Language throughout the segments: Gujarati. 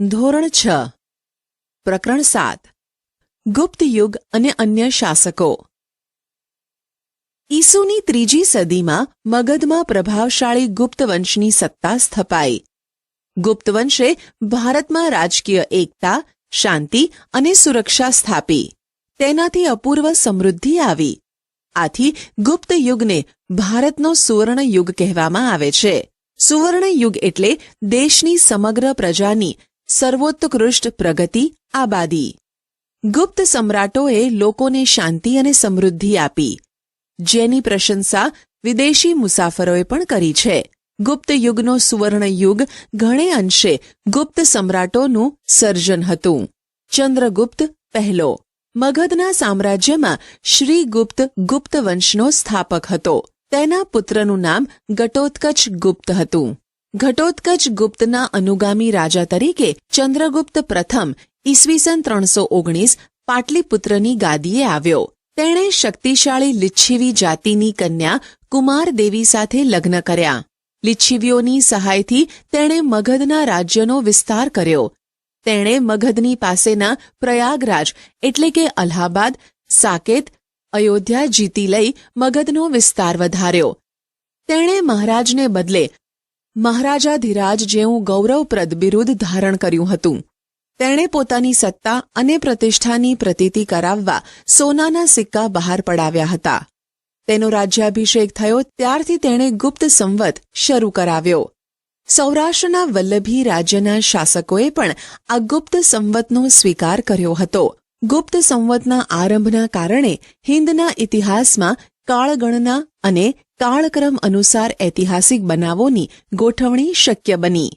ધોરણ છ. પ્રકરણ સાત. ગુપ્ત યુગ અને અન્ય શાસકો. ઈસુની ત્રીજી સદીમાં મગધમાં પ્રભાવશાળી ગુપ્ત સત્તા સ્થપાઈ. ગુપ્ત ભારતમાં રાજકીય એકતા, શાંતિ અને સુરક્ષા સ્થાપી. તેનાથી અપૂર્વ સમૃદ્ધિ આવી. આથી ગુપ્ત યુગને ભારતનો સુવર્ણ યુગ કહેવામાં આવે છે. સુવર્ણ યુગ એટલે દેશની સમગ્ર પ્રજાની સર્વોત્કૃષ્ટ પ્રગતિ આબાદી. ગુપ્ત સમ્રાટોએ લોકોને શાંતિ અને સમૃદ્ધિ આપી. જેની પ્રશંસા વિદેશી મુસાફરોએ પણ કરી છે. ગુપ્ત યુગનો સુવર્ણ યુગ ઘણે અંશે ગુપ્ત સમ્રાટોનું સર્જન હતું. ચંદ્રગુપ્ત પહેલો. મગધના સામ્રાજ્યમાં શ્રીગુપ્ત ગુપ્ત વંશનો સ્થાપક હતો. તેના પુત્રનું નામ ઘટોત્કચ ગુપ્ત હતું. ઘટોત્કચ ગુપ્તના અનુગામી રાજા તરીકે ચંદ્રગુપ્ત પ્રથમ ઈસવીસન ત્રણસો ઓગણીસ પાટલીપુત્રની ગાદીએ આવ્યો. તેણે શક્તિશાળી લિચ્છીવી જાતિની કન્યા કુમાર દેવી સાથે લગ્ન કર્યા. લિચ્છીવીઓની સહાયથી તેણે મગધના રાજ્યનો વિસ્તાર કર્યો. તેણે મગધની પાસેના પ્રયાગરાજ એટલે કે અલ્હાબાદ, સાકેત, અયોધ્યા જીતી લઈ મગધનો વિસ્તાર વધાર્યો. તેણે મહારાજને બદલે મહારાજાધિરાજ જેવું ગૌરવપ્રદ બિરુદ ધારણ કર્યું હતું. તેણે પોતાની સત્તા અને પ્રતિષ્ઠાની પ્રતીતિ કરાવવા સોનાના સિક્કા બહાર પડાવ્યા હતા. તેનો રાજ્યાભિષેક થયો ત્યારથી તેણે ગુપ્ત સંવત શરૂ કરાવ્યો. સૌરાષ્ટ્રના વલ્લભી રાજ્યના શાસકોએ પણ આ ગુપ્ત સંવતનો સ્વીકાર કર્યો હતો. ગુપ્ત સંવતના આરંભના કારણે હિન્દના ઇતિહાસમાં કાળગણના અને કાળક્રમ અનુસાર ઐતિહાસિક બનાવોની ગોઠવણી શક્ય બની.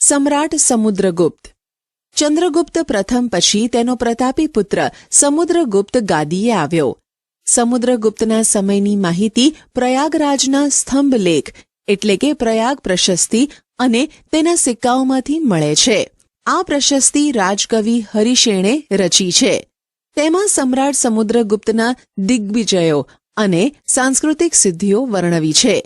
સમ્રાટ સમુદ્રગુપ્ત. ચંદ્રગુપ્ત પ્રથમ પછી તેનો પ્રતાપી પુત્ર સમુદ્રગુપ્ત ગાદીએ આવ્યો. સમુદ્રગુપ્તના સમયની માહિતી પ્રયાગરાજના સ્તંભલેખ એટલે કે પ્રયાગ પ્રશસ્તિ, અને તેના સિક્કાઓમાંથી મળે છે. આ પ્રશસ્તિ રાજકવિ હરિશેણે રચી છે. તેમાં સમ્રાટ સમુદ્રગુપ્તના દિગ્વિજયો અને સાંસ્કૃતિક સિદ્ધિઓ વર્ણવી છે.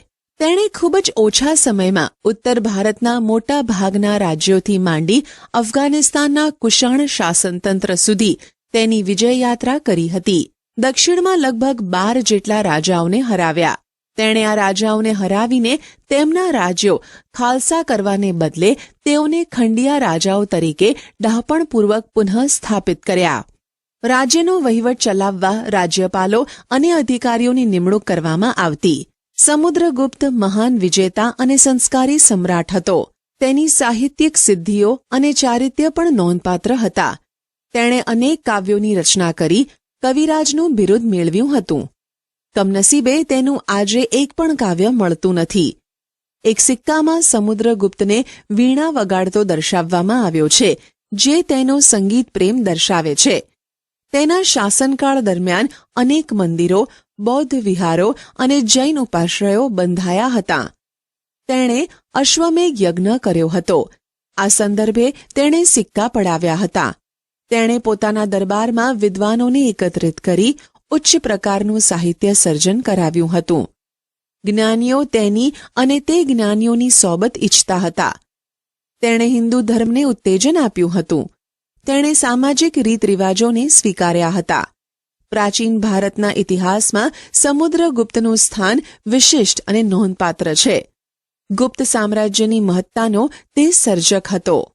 તેણે ખૂબ જ ઓછા સમયમાં ઉત્તર ભારતના મોટા ભાગના રાજ્યોથી માંડી અફઘાનિસ્તાનના કુષાણ શાસનતંત્ર સુધી તેની વિજયયાત્રા કરી હતી. દક્ષિણમાં લગભગ બાર જેટલા રાજાઓને હરાવ્યા. તેણે આ રાજાઓને હરાવીને તેમના રાજ્યો ખાલસા કરવાને બદલે તેઓને ખંડિયા રાજાઓ તરીકે ડહાપણપૂર્વક પુનઃ સ્થાપિત કર્યા. રાજ્યનો વહીવટ ચલાવવા રાજ્યપાલો અને અધિકારીઓની નિમણૂક કરવામાં આવતી. સમુદ્રગુપ્ત મહાન વિજેતા અને સંસ્કારી સમ્રાટ હતો. તેની સાહિત્યિક સિદ્ધિઓ અને ચારિત્ય પણ નોંધપાત્ર હતા. તેણે અનેક કાવ્યોની રચના કરી, કવિરાજનું બિરુદ મેળવ્યું હતું. કમનસીબે તેનું આજે એક પણ કાવ્ય મળતું નથી. એક સિક્કામાં સમુદ્રગુપ્તને વીણા વગાડતો દર્શાવવામાં આવ્યો છે, જે તેનો સંગીત પ્રેમ દર્શાવે છે. તેના શાસનકાળ દરમિયાન અનેક મંદિરો, બૌદ્ધ વિહારો અને જૈન ઉપાશ્રયો બંધાયા હતા. તેણે અશ્વમેઘ યજ્ઞ કર્યો હતો. આ સંદર્ભે તેણે સિક્કા પડાવ્યા હતા. તેણે પોતાના દરબારમાં વિદ્વાનોને એકત્રિત કરી ઉચ્ચ પ્રકારનું સાહિત્ય સર્જન કરાવ્યું હતું. જ્ઞાનીઓ તેની અને તે જ્ઞાનીઓની સોબત ઈચ્છતા હતા. તેણે હિન્દુ ધર્મને ઉત્તેજન આપ્યું હતું. તેણે સામાજિક રીતરિવાજોને સ્વીકાર્યા હતા. પ્રાચીન ભારતના ઇતિહાસમાં સમુદ્રગુપ્તનું સ્થાન વિશિષ્ટ અને નોંધપાત્ર છે. ગુપ્ત સામ્રાજ્યની મહત્તાનો તે સર્જક હતો.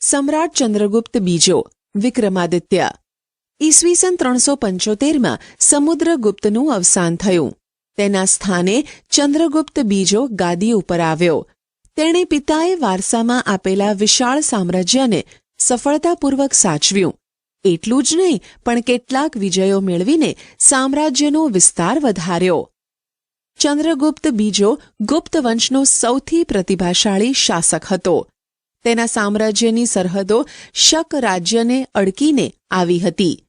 સમ્રાટ ચંદ્રગુપ્ત બીજો, વિક્રમાદિત્ય. ઈસવીસન ત્રણસો પંચોતેરમાં સમુદ્રગુપ્તનું અવસાન થયું. તેના સ્થાને ચંદ્રગુપ્ત બીજો ગાદી ઉપર આવ્યો. તેણે પિતાએ વારસામાં આપેલા વિશાળ સામ્રાજ્યને સફળતાપૂર્વક સાચવ્યું. એટલું જ નહીં, પણ કેટલાક વિજયો મેળવીને સામ્રાજ્યનો વિસ્તાર વધાર્યો. ચંદ્રગુપ્ત બીજો ગુપ્ત વંશનો સૌથી પ્રતિભાશાળી શાસક હતો. તેના સામ્રાજ્યની સરહદો શક રાજ્યને અડકીને આવી હતી.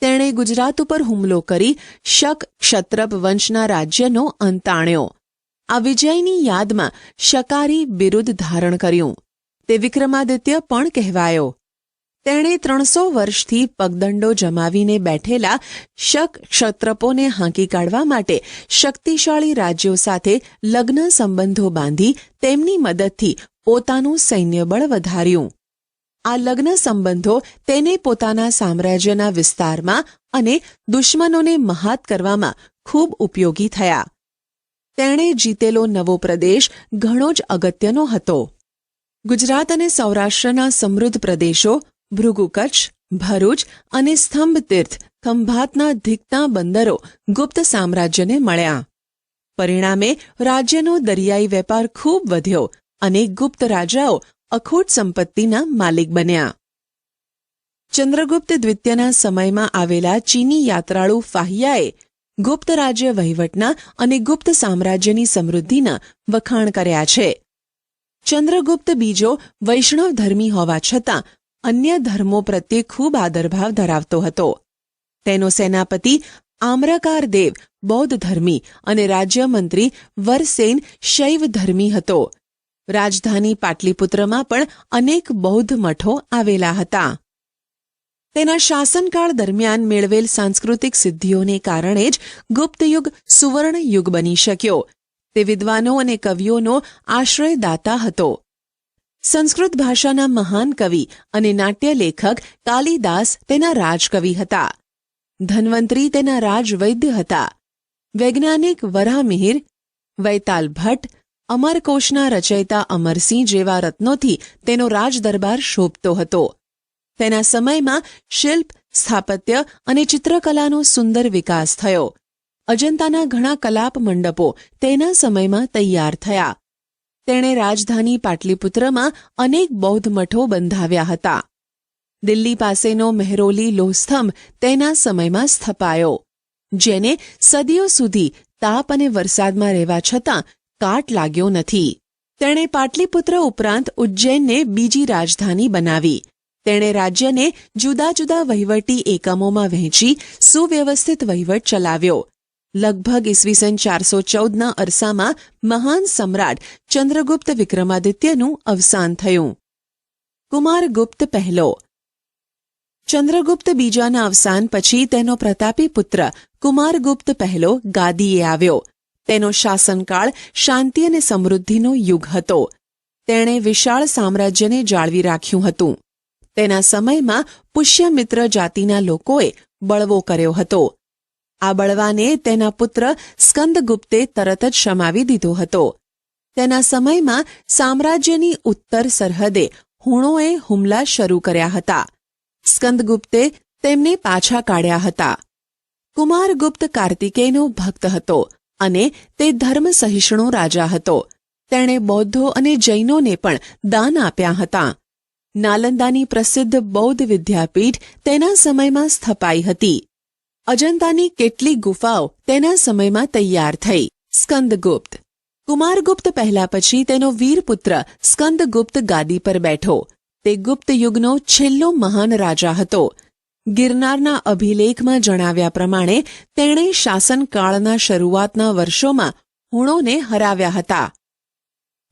તેણે ગુજરાત ઉપર હુમલો કરી શક ક્ષત્રપ વંશના રાજ્યનો અંત આણ્યો. આ વિજયની યાદમાં શકારી બિરુદ ધારણ કર્યું. તે વિક્રમાદિત્ય પણ કહેવાયો. તેણે ત્રણસો વર્ષથી પગદંડો જમાવીને બેઠેલા શક ક્ષત્રપોને હાંકી કાઢવા માટે શક્તિશાળી રાજ્યો સાથે લગ્ન સંબંધો બાંધી તેમની મદદથી પોતાનું સૈન્યબળ વધાર્યું. આ લગ્ન સંબંધો તેને પોતાના સામ્રાજ્યના વિસ્તારમાં અને દુશ્મનોને મહાત કરવામાં ખૂબ ઉપયોગી થયા. તેણે જીતેલો નવો પ્રદેશ ઘણો જ અગત્યનો હતો. ગુજરાત અને સૌરાષ્ટ્રના સમૃદ્ધ પ્રદેશો ભૃગુ કચ્છ ભરૂચ અને સ્તંભ તીર્થ ખંભાતના ધીકતા બંદરો ગુપ્ત સામ્રાજ્યને મળ્યા. પરિણામે રાજ્યનો દરિયાઈ વેપાર ખૂબ વધ્યો અને ગુપ્ત રાજાઓ અખૂટ સંપત્તિના માલિક બન્યા. ચંદ્રગુપ્ત દ્વિતીયના સમયમાં આવેલા ચીની યાત્રાળુ ફાહિયાએ ગુપ્ત રાજ્ય વહીવટના અને ગુપ્ત સામ્રાજ્યની સમૃદ્ધિના વખાણ કર્યા છે. ચંદ્રગુપ્ત બીજો વૈષ્ણવ ધર્મી હોવા છતાં અન્ય ધર્મો પ્રત્યે ખૂબ આદરભાવ ધરાવતો હતો. તેનો સેનાપતિ આમ્રકાર દેવ બૌદ્ધ ધર્મી અને રાજ્યમંત્રી વરસેન શૈવ ધર્મી હતો. રાજધાની પાટલીપુત્રમાં પણ અનેક બૌદ્ધ મઠો આવેલા હતા. તેના શાસનકાળ દરમિયાન મેળવેલ સાંસ્કૃતિક સિદ્ધિઓને કારણે જ ગુપ્તયુગ સુવર્ણ યુગ બની શક્યો. તે વિદ્વાનો અને કવિઓનો આશ્રયદાતા હતો. સંસ્કૃત ભાષાના મહાન કવિ અને નાટ્ય લેખક કાલિદાસ તેના રાજકવિ હતા. ધન્વંતરી તેના રાજવૈદ્ય હતા. વૈજ્ઞાનિક વરામિહિર વૈતાલ ભટ્ટ અમરકોશના રચયિતા અમરસિંહ જેવા રત્નોથી તેનો રાજદરબાર શોભતો હતો. તેના સમયમાં શિલ્પ, સ્થાપત્ય અને ચિત્રકલાનો સુંદર વિકાસ થયો. અજંતાના ઘણા કલાપ મંડપો તેના સમયમાં તૈયાર થયા. તેણે રાજધાની પાટલીપુત્રમાં અનેક બૌદ્ધ મઠો બંધાવ્યા હતા. દિલ્હી પાસેનો મહેરોલી લોહસ્તંભ તેના સમયમાં સ્થપાયો, જેને સદીઓ સુધી તાપ અને વરસાદમાં રહેવા છતાં કાટ લાગ્યો નથી. તેણે પાટલીપુત્ર ઉપરાંત ઉજ્જૈનને બીજી રાજધાની બનાવી. તેણે રાજ્યને જુદા જુદા વહીવટી એકમોમાં વહેંચી સુવ્યવસ્થિત વહીવટ ચલાવ્યો. લગભગ ઈસવીસન ચારસો ચૌદના અરસામાં મહાન સમ્રાટ ચંદ્રગુપ્ત વિક્રમાદિત્યનું અવસાન થયું. કુમારગુપ્ત પહેલો. ચંદ્રગુપ્ત બીજાના અવસાન પછી તેનો પ્રતાપી પુત્ર કુમારગુપ્ત પહેલો ગાદીએ આવ્યો. તેનો શાસનકાળ શાંતિ અને સમૃદ્ધિનો યુગ હતો. તેણે વિશાળ સામ્રાજ્યને જાળવી રાખ્યું હતું. તેના સમયમાં પુષ્યમિત્ર જાતિના લોકોએ બળવો કર્યો હતો. આ બળવાને તેના પુત્ર સ્કંદગુપ્તે તરત જ શમાવી દીધો હતો. તેના સમયમાં સામ્રાજ્યની ઉત્તર સરહદે હુણોએ હુમલા શરૂ કર્યા હતા. સ્કંદગુપ્તે તેમને પાછા કાઢ્યા હતા. કુમારગુપ્ત કાર્તિકેયનો ભક્ત હતો અને તે ધર્મ સહિષ્ણુ રાજા હતો. તેણે બૌદ્ધો અને જૈનોને પણ દાન આપ્યા હતા. નાલંદાની પ્રસિદ્ધ બૌદ્ધ વિદ્યાપીઠ તેના સમયમાં સ્થપાઈ હતી. અજંતાની કેટલીક ગુફાઓ તેના સમયમાં તૈયાર થઈ. સ્કંદગુપ્ત. કુમારગુપ્ત પહેલા પછી તેનો વીરપુત્ર સ્કંદગુપ્ત ગાદી પર બેઠો. તે ગુપ્ત યુગનો છેલ્લો મહાન રાજા હતો. ગિરનારના અભિલેખમાં જણાવ્યા પ્રમાણે તેણે શાસનકાળના શરૂઆતના વર્ષોમાં હુણોને હરાવ્યા હતા.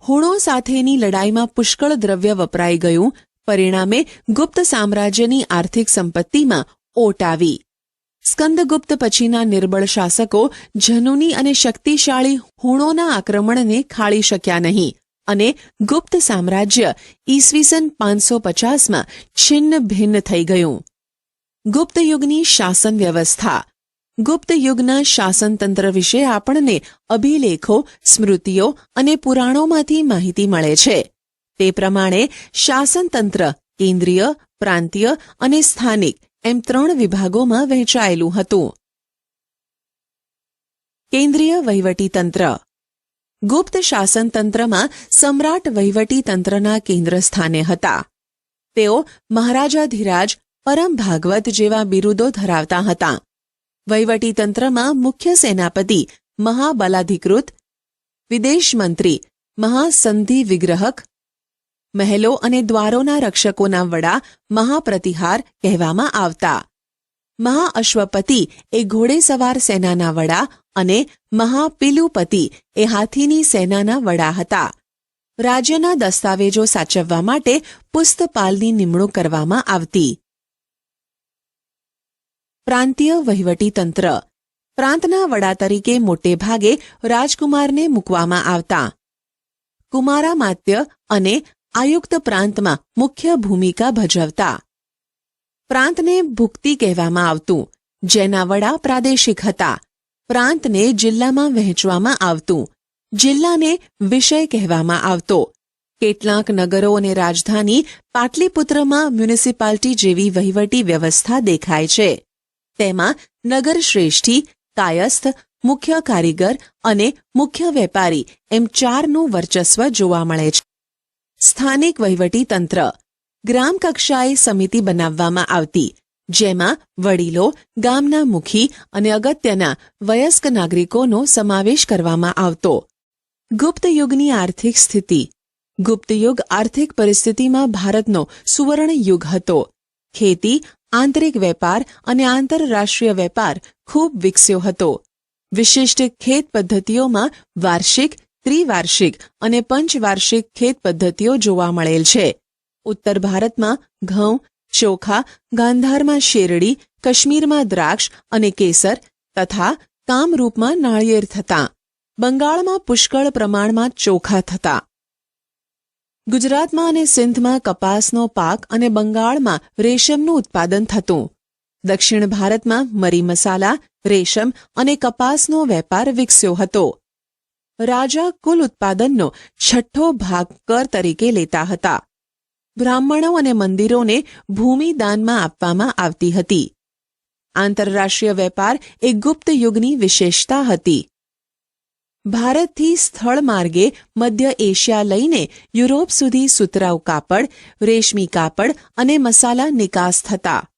હુણો સાથેની લડાઈમાં પુષ્કળ દ્રવ્ય વપરાઈ ગયું. પરિણામે ગુપ્ત સામ્રાજ્યની આર્થિક સંપત્તિમાં ઓટ આવી. સ્કંદગુપ્ત પછીના નિર્બળ શાસકો જનુની અને શક્તિશાળી હુણોના આક્રમણને ખાળી શક્યા નહીં અને ગુપ્ત સામ્રાજ્ય ઈસવીસન પાંચસો પચાસમાં છિન્ન ભિન્ન થઈ ગયું. ગુપ્ત યુગની શાસન વ્યવસ્થા. ગુપ્ત યુગના શાસનતંત્ર વિશે આપણને અભિલેખો, સ્મૃતિઓ અને પુરાણોમાંથી માહિતી મળે છે. તે પ્રમાણે શાસનતંત્ર કેન્દ્રીય, પ્રાંતીય અને સ્થાનિક એમ ત્રણ વિભાગોમાં વહેંચાયેલું હતું. કેન્દ્રીય વહીવટીતંત્ર ગુપ્ત શાસનતંત્રમાં સમ્રાટ વહીવટીતંત્રના કેન્દ્ર સ્થાને હતા. તેઓ મહારાજાધિરાજ પરમ ભાગવત જેવા બિરુદો ધરાવતા હતા. વહીવટીતંત્રમાં મુખ્ય સેનાપતિ, મહાબલાધિકૃત વિદેશ મંત્રી મહાસંધિ વિગ્રહક મહેલો અને દ્વારોના રક્ષકોના વડા મહાપ્રતિહાર કહેવામાં આવતા. મહાઅશ્વપતિ એ ઘોડેસવાર સેનાના વડા અને મહાપિલુપતિ એ હાથીની સેનાના વડા હતા. રાજ્યના દસ્તાવેજો સાચવવા માટે પુસ્તપાલની નિમણૂક કરવામાં આવતી. પ્રાંતીય વહીવટીતંત્ર પ્રાંતના વડા તરીકે મોટે ભાગે રાજકુમારને મૂકવામાં આવતા. કુમારામાત્ય અને આયુક્ત પ્રાંતમાં મુખ્ય ભૂમિકા ભજવતા. પ્રાંતને ભુક્તિ કહેવામાં આવતું, જેના વડા પ્રાદેશિક હતા. પ્રાંતને જિલ્લામાં વહેંચવામાં આવતું, જિલ્લાને વિષય કહેવામાં આવતો. કેટલાક નગરો અને રાજધાની પાટલીપુત્રમાં મ્યુનિસિપાલિટી જેવી વહીવટી વ્યવસ્થા દેખાય છે. તેમાં નગર શ્રેષ્ઠી, કાયસ્થ, મુખ્ય કારીગર અને મુખ્ય વેપારી એમ ચારનું વર્ચસ્વ જોવા મળે છે. સ્થાનિક વહીવટી તંત્ર ગ્રામ કક્ષાએ સમિતિ બનાવવામાં આવતી. જેમાં વડીલો, ગામના મુખી અને અગત્યના વયસ્ક નાગરિકોનો સમાવેશ કરવામાં આવતો. ગુપ્તયુગની આર્થિક સ્થિતિ. ગુપ્તયુગ આર્થિક પરિસ્થિતિમાં ભારતનો સુવર્ણ યુગ હતો. ખેતી, આંતરિક વેપાર અને આંતરરાષ્ટ્રીય વેપાર ખૂબ વિકસ્યો હતો. વિશિષ્ટ ખેત પદ્ધતિઓમાં વાર્ષિક ત્રિવાર્ષિક અને પંચવાર્ષિક ખેત પદ્ધતિઓ જોવા મળેલ છે. ઉત્તર ભારતમાં ઘઉં, ચોખા, ગાંધારમાં શેરડી, કાશ્મીરમાં દ્રાક્ષ અને કેસર તથા કામરૂપમાં નાળિયેર થતા. બંગાળમાં પુષ્કળ પ્રમાણમાં ચોખા થતા. ગુજરાતમાં અને સિંધમાં કપાસનો પાક અને બંગાળમાં રેશમનું ઉત્પાદન થતું. દક્ષિણ ભારતમાં મરી મસાલા, રેશમ અને કપાસનો વેપાર વિકસ્યો હતો. રાજા કુલ ઉત્પાદનનો છઠ્ઠો ભાગ કર તરીકે લેતા હતા. બ્રાહ્મણો અને મંદિરોને ભૂમિ દાનમાં આપવામાં આવતી હતી. આંતરરાષ્ટ્રીય વેપાર એ ગુપ્ત યુગની વિશેષતા હતી. ભારતથી સ્થળ માર્ગે મધ્ય એશિયા લઈને યુરોપ સુધી સુતરાઉ કાપડ, રેશમી કાપડ અને મસાલા નિકાસ થતા.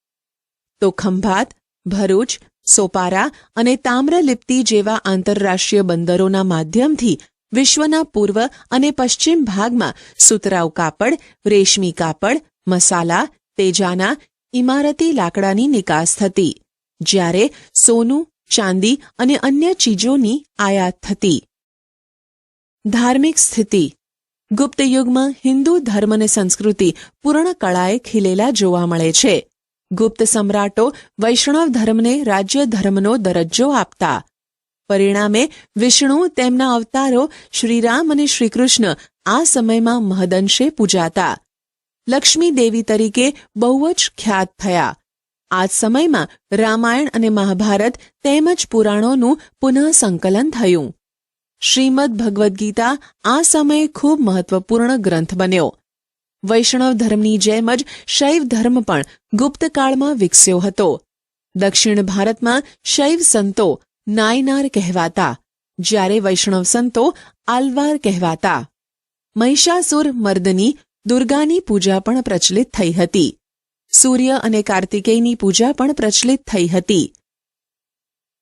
તો ખંભાત ભરૂચ, સોપારા અને તામ્રલિપ્તિ જેવા આંતરરાષ્ટ્રીય બંદરોના માધ્યમથી વિશ્વના પૂર્વ અને પશ્ચિમ ભાગમાં સુતરાઉ કાપડ, રેશમી કાપડ, મસાલા, તેજાના, ઇમારતી લાકડાની નિકાસ થતી, જ્યારે સોનું, ચાંદી અને અન્ય ચીજોની આયાત થતી. ધાર્મિક સ્થિતિ. ગુપ્ત યુગમાં હિન્દુ ધર્મ અને સંસ્કૃતિ પૂર્ણ કળાએ ખીલેલા જોવા મળે છે. ગુપ્ત સમ્રાટો વૈષ્ણવ ધર્મને રાજ્ય ધર્મનો દરજ્જો આપતા. પરિણામે વિષ્ણુ તેમના અવતારો શ્રીરામ અને શ્રીકૃષ્ણ આ સમયમાં મહદંશે પૂજાતા. લક્ષ્મી દેવી તરીકે બહુ જ ખ્યાત થયા. આ સમયમાં રામાયણ અને મહાભારત તેમજ પુરાણોનું પુનઃ સંકલન થયું. શ્રીમદ ભગવદ્ ગીતા આ સમયે ખૂબ મહત્વપૂર્ણ ગ્રંથ બન્યો. વૈષ્ણવ ધર્મની જેમ જ શૈવ ધર્મ પણ ગુપ્તકાળમાં વિકસ્યો હતો. દક્ષિણ ભારતમાં શૈવ સંતો નાયનાર કહેવાતા, જ્યારે વૈષ્ણવ સંતો આલવાર કહેવાતા. મહિષાસુર મર્દની દુર્ગાની પૂજા પણ પ્રચલિત થઈ હતી. સૂર્ય અને કાર્તિકેયની પૂજા પણ પ્રચલિત થઈ હતી.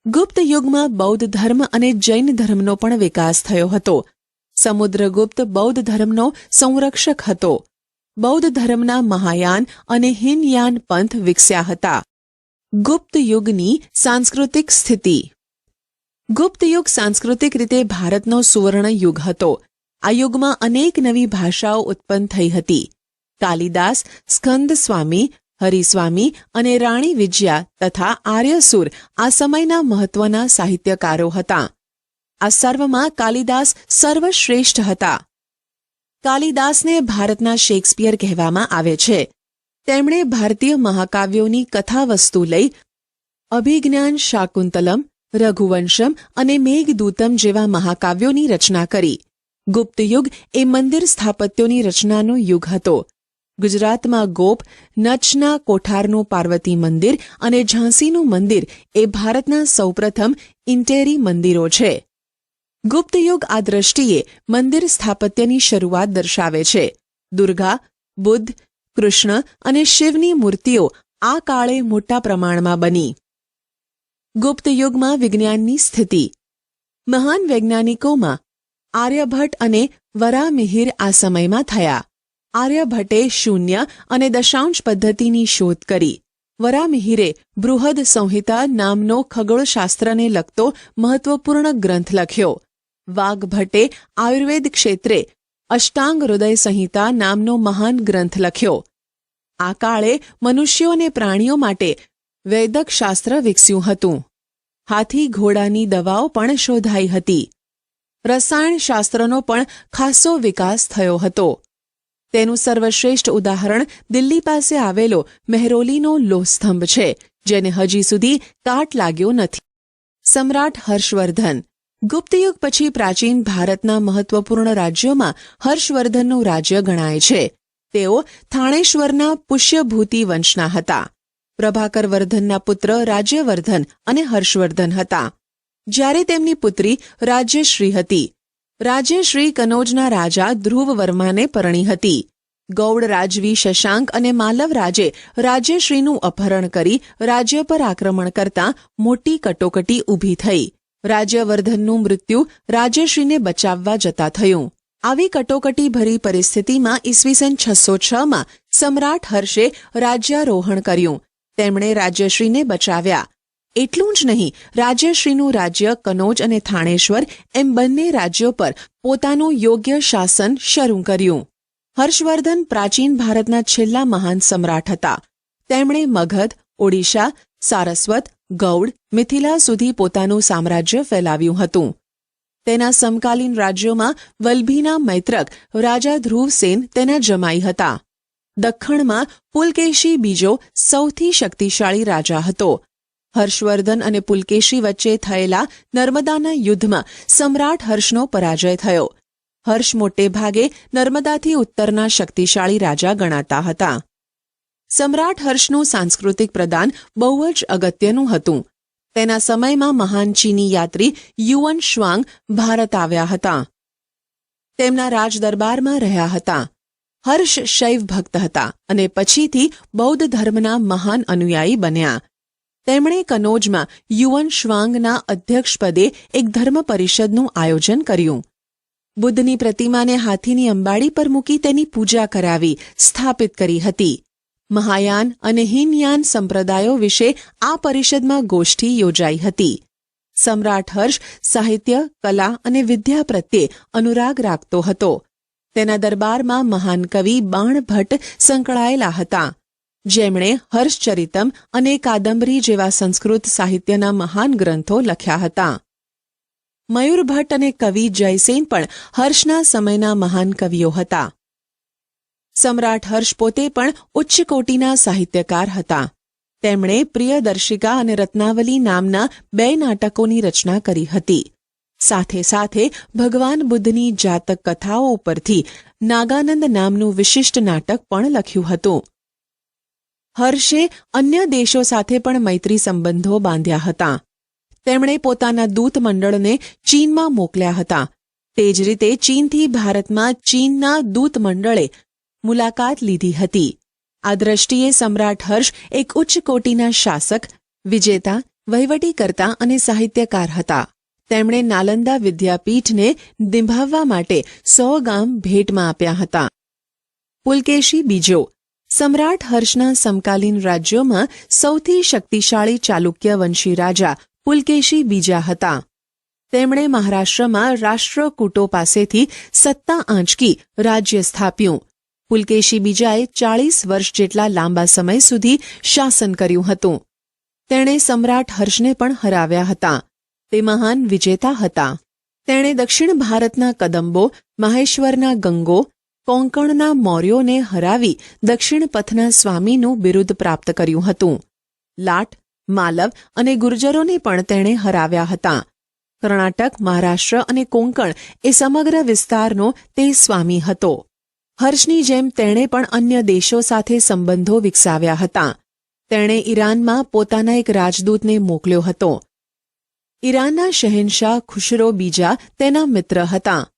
ગુપ્ત યુગમાં બૌદ્ધ ધર્મ અને જૈન ધર્મનો પણ વિકાસ થયો હતો. સમુદ્રગુપ્ત બૌદ્ધ ધર્મનો સંરક્ષક હતો. બૌદ્ધ ધર્મના મહાયાન અને હિનયાન પંથ વિકસ્યા હતા. ગુપ્ત યુગની સાંસ્કૃતિક સ્થિતિ. ગુપ્ત યુગ સાંસ્કૃતિક રીતે ભારતનો સુવર્ણ યુગ હતો. આ યુગમાં અનેક નવી ભાષાઓ ઉત્પન્ન થઈ હતી. કાલિદાસ સ્કંદ સ્વામી હરિસ્વામી અને રાણી વિજયા તથા આર્યસુર આ સમયના મહત્વના સાહિત્યકારો હતા. આ સર્વમાં કાલિદાસ સર્વશ્રેષ્ઠ હતા. કાલિદાસને ભારતના શેક્સપિયર કહેવામાં આવે છે. તેમણે ભારતીય મહાકાવ્યોની કથાવસ્તુ લઈ અભિજ્ઞાન શાકુંતલમ, રઘુવંશમ અને મેઘદૂતમ જેવા મહાકાવ્યોની રચના કરી. ગુપ્તયુગ એ મંદિર સ્થાપત્યોની રચનાનો યુગ હતો. ગુજરાતમાં ગોપ, નચના કોઠારનું પાર્વતી મંદિર અને ઝાંસીનું મંદિર એ ભારતના સૌપ્રથમ ઇન્ટેરી મંદિરો છે. ગુપ્ત યુગ આ દ્રષ્ટિએ મંદિર સ્થાપત્યની શરૂઆત દર્શાવે છે. દુર્ગા, બુદ્ધ, કૃષ્ણ અને શિવની મૂર્તિઓ આ કાળે મોટા પ્રમાણમાં બની. ગુપ્તયુગમાં વિજ્ઞાનની સ્થિતિ. મહાન વૈજ્ઞાનિકોમાં આર્યભટ્ટ અને વરામિહિર આ સમયમાં થયા. આર્યભટ્ટે શૂન્ય અને દશાંશ પદ્ધતિની શોધ કરી. વરામિહિરે બૃહદ સંહિતા નામનો ખગોળશાસ્ત્રને લગતો મહત્વપૂર્ણ ગ્રંથ લખ્યો. વાઘભટ્ટે આયુર્વેદ ક્ષેત્રે અષ્ટાંગ હૃદય સંહિતા નામનો મહાન ગ્રંથ લખ્યો. આ કાળે મનુષ્યો અને પ્રાણીઓ માટે વૈદક શાસ્ત્ર વિકસ્યું હતું. હાથી ઘોડાની દવાઓ પણ શોધાઈ હતી. રસાયણશાસ્ત્રનો પણ ખાસો વિકાસ થયો હતો. તેનું સર્વશ્રેષ્ઠ ઉદાહરણ દિલ્હી પાસે આવેલો મહેરોલીનો લોહસ્તંભ છે, જેને હજી સુધી કાટ લાગ્યો નથી. સમ્રાટ હર્ષવર્ધન ગુપ્તયુગ પછી પ્રાચીન ભારતના મહત્વપૂર્ણ રાજ્યોમાં હર્ષવર્ધનનું રાજ્ય ગણાય છે. તેઓ થાણેશ્વરના પુષ્યભૂતિ વંશના હતા. પ્રભાકર વર્ધનના પુત્ર રાજ્યવર્ધન અને હર્ષવર્ધન હતા. જ્યારે તેમની પુત્રી રાજ્યશ્રી હતી. રાજ્યશ્રી કનોજના રાજા ધ્રુવ વર્માને પરણી હતી. ગૌડ રાજવી શશાંક અને માલવ રાજે રાજ્યશ્રીનું અપહરણ કરી રાજ્ય પર આક્રમણ કરતા મોટી કટોકટી ઊભી થઈ. રાજ્યવર્ધનનું મૃત્યુ રાજ્યશ્રીને બચાવવા જતા થયું. આવી કટોકટી ભરી પરિસ્થિતિમાં ઈસવીસન છસો છમાં સમ્રાટ હર્ષે રાજ્યારોહણ કર્યું. તેમણે રાજ્યશ્રીને બચાવ્યા. એટલું જ નહીં, રાજ્યશ્રીનું રાજ્ય કનોજ અને થાણેશ્વર એમ બંને રાજ્યો પર પોતાનું યોગ્ય શાસન શરૂ કર્યું. હર્ષવર્ધન પ્રાચીન ભારતના છેલ્લા મહાન સમ્રાટ હતા. તેમણે મગધ, ઓડિશા, સારસ્વત ગૌડ મિથિલા સુધી પોતાનું સામ્રાજ્ય ફેલાવ્યું હતું. તેના સમકાલીન રાજ્યોમાં વલ્ભીના મૈત્રક રાજા ધ્રુવસેન તેના જમાઈ હતા. દખ્ખણમાં પુલકેશી બીજો સૌથી શક્તિશાળી રાજા હતો. હર્ષવર્ધન અને પુલકેશી વચ્ચે થયેલા નર્મદાના યુદ્ધમાં સમ્રાટ હર્ષનો પરાજય થયો. હર્ષ મોટે ભાગે નર્મદાથી ઉત્તરના શક્તિશાળી રાજા ગણાતા હતા. સમ્રાટ હર્ષનું સાંસ્કૃતિક પ્રદાન બહુ જ અગત્યનું હતું. તેના સમયમાં મહાન ચીની યાત્રી યુઅન શ્વાંગ ભારત આવ્યા હતા. તેમના રાજદરબારમાં રહ્યા હતા. હર્ષ શૈવ ભક્ત હતા અને પછીથી બૌદ્ધ ધર્મના મહાન અનુયાયી બન્યા. તેમણે કનોજમાં યુવન શ્વાંગના અધ્યક્ષપદે એક ધર્મ પરિષદનું આયોજન કર્યું. બુદ્ધની પ્રતિમાને હાથીની અંબાડી પર મૂકી તેની પૂજા કરાવી સ્થાપિત કરી હતી. મહાયાન અને હિનયાન સંપ્રદાયો વિશે આ પરિષદમાં ગોષ્ઠી યોજાઈ હતી. સમ્રાટ હર્ષ સાહિત્ય, કલા અને વિદ્યા પ્રત્યે અનુરાગ રાખતો હતો. તેના દરબારમાં મહાન કવિ બાણ ભટ્ટ સંકળાયેલા હતા. જેમણે હર્ષચરિતમ અને કાદંબરી જેવા સંસ્કૃત સાહિત્યના મહાન ગ્રંથો લખ્યા હતા. મયુરભટ્ટ અને કવિ જયસેન પણ હર્ષના સમયના મહાન કવિઓ હતા. સમ્રાટ હર્ષ પોતે પણ ઉચ્ચ કોટીના સાહિત્યકાર હતા. તેમણે પ્રિયદર્શિકા અને રત્નાવલી નામના બે નાટકોની રચના કરી હતી. સાથે સાથે ભગવાન બુદ્ધની જાતક કથાઓ ઉપરથી નાગાનંદ નામનું વિશિષ્ટ નાટક પણ લખ્યું હતું. હર્ષે અન્ય દેશો સાથે પણ મૈત્રી સંબંધો બાંધ્યા હતા. તેમણે પોતાના દૂત મંડળને ચીનમાં મોકલ્યા હતા. તે જ રીતે ચીનથી ભારતમાં ચીનના દૂત મંડળે મુલાકાત લીધી હતી. આ દ્રષ્ટિએ સમ્રાટ હર્ષ એક ઉચ્ચ કોટીના શાસક, વિજેતા, વહીવટીકર્તા અને સાહિત્યકાર હતા. તેમણે નાલંદા વિદ્યાપીઠને દિંભાવવા માટે સો ગામ ભેટમાં આપ્યા હતા. પુલકેશી બીજો. સમ્રાટ હર્ષના સમકાલીન રાજ્યોમાં સૌથી શક્તિશાળી ચાલુક્ય વંશી રાજા પુલકેશી બીજા હતા. તેમણે મહારાષ્ટ્રમાં રાષ્ટ્રકૂટો પાસેથી સત્તા આંચકી રાજ્ય સ્થાપ્યું. પુલકેશી બીજાએ ચાળીસ વર્ષ જેટલા લાંબા સમય સુધી શાસન કર્યું હતું. તેણે સમ્રાટ હર્ષને પણ હરાવ્યા હતા. તે મહાન વિજેતા હતા. તેણે દક્ષિણ ભારતના કદંબો, મહેશ્વરના ગંગો, કોંકણના મૌર્યોને હરાવી દક્ષિણ પથના સ્વામીનું બિરુદ પ્રાપ્ત કર્યું હતું. લાટ, માલવ અને ગુર્જરોને પણ તેણે હરાવ્યા હતા. કર્ણાટક, મહારાષ્ટ્ર અને કોંકણ એ સમગ્ર વિસ્તારનો તે સ્વામી હતો. હર્ષની જેમ તેણે પણ અન્ય દેશો સાથે સંબંધો વિકસાવ્યા હતા. તેણે ઈરાનમાં પોતાના એક રાજદૂતને મોકલ્યો હતો. ઈરાનના શહેનશાહ ખુશરો બીજા તેના મિત્ર હતા.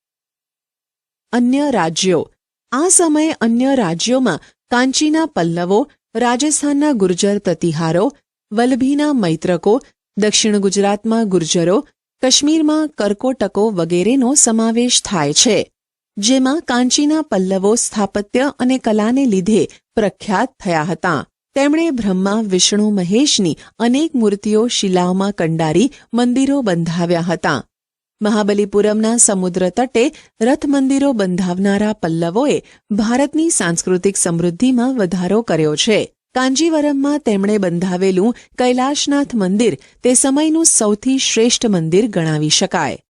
અન્ય રાજ્યો. આ સમયે અન્ય રાજ્યોમાં કાંચીના પલ્લવો, રાજસ્થાનના ગુર્જર પ્રતિહારો વલ્લભીના મૈત્રકો, દક્ષિણ ગુજરાતમાં ગુર્જરો, કાશ્મીરમાં કરકોટકો વગેરેનો સમાવેશ થાય છે. જેમાં કાંચીના પલ્લવો સ્થાપત્ય અને કલાને લીધે પ્રખ્યાત થયા હતા. તેમણે બ્રહ્મા, વિષ્ણુ, મહેશની અનેક મૂર્તિઓ શિલાઓમાં કંડારી મંદિરો બંધાવ્યા હતા. મહાબલીપુરમના સમુદ્ર તટે રથ મંદિરો બંધાવનારા પલ્લવોએ ભારતની સાંસ્કૃતિક સમૃદ્ધિમાં વધારો કર્યો છે. કાંજીવરમમાં તેમણે બંધાવેલું કૈલાશનાથ મંદિર તે સમયનું સૌથી શ્રેષ્ઠ મંદિર ગણાવી શકાય.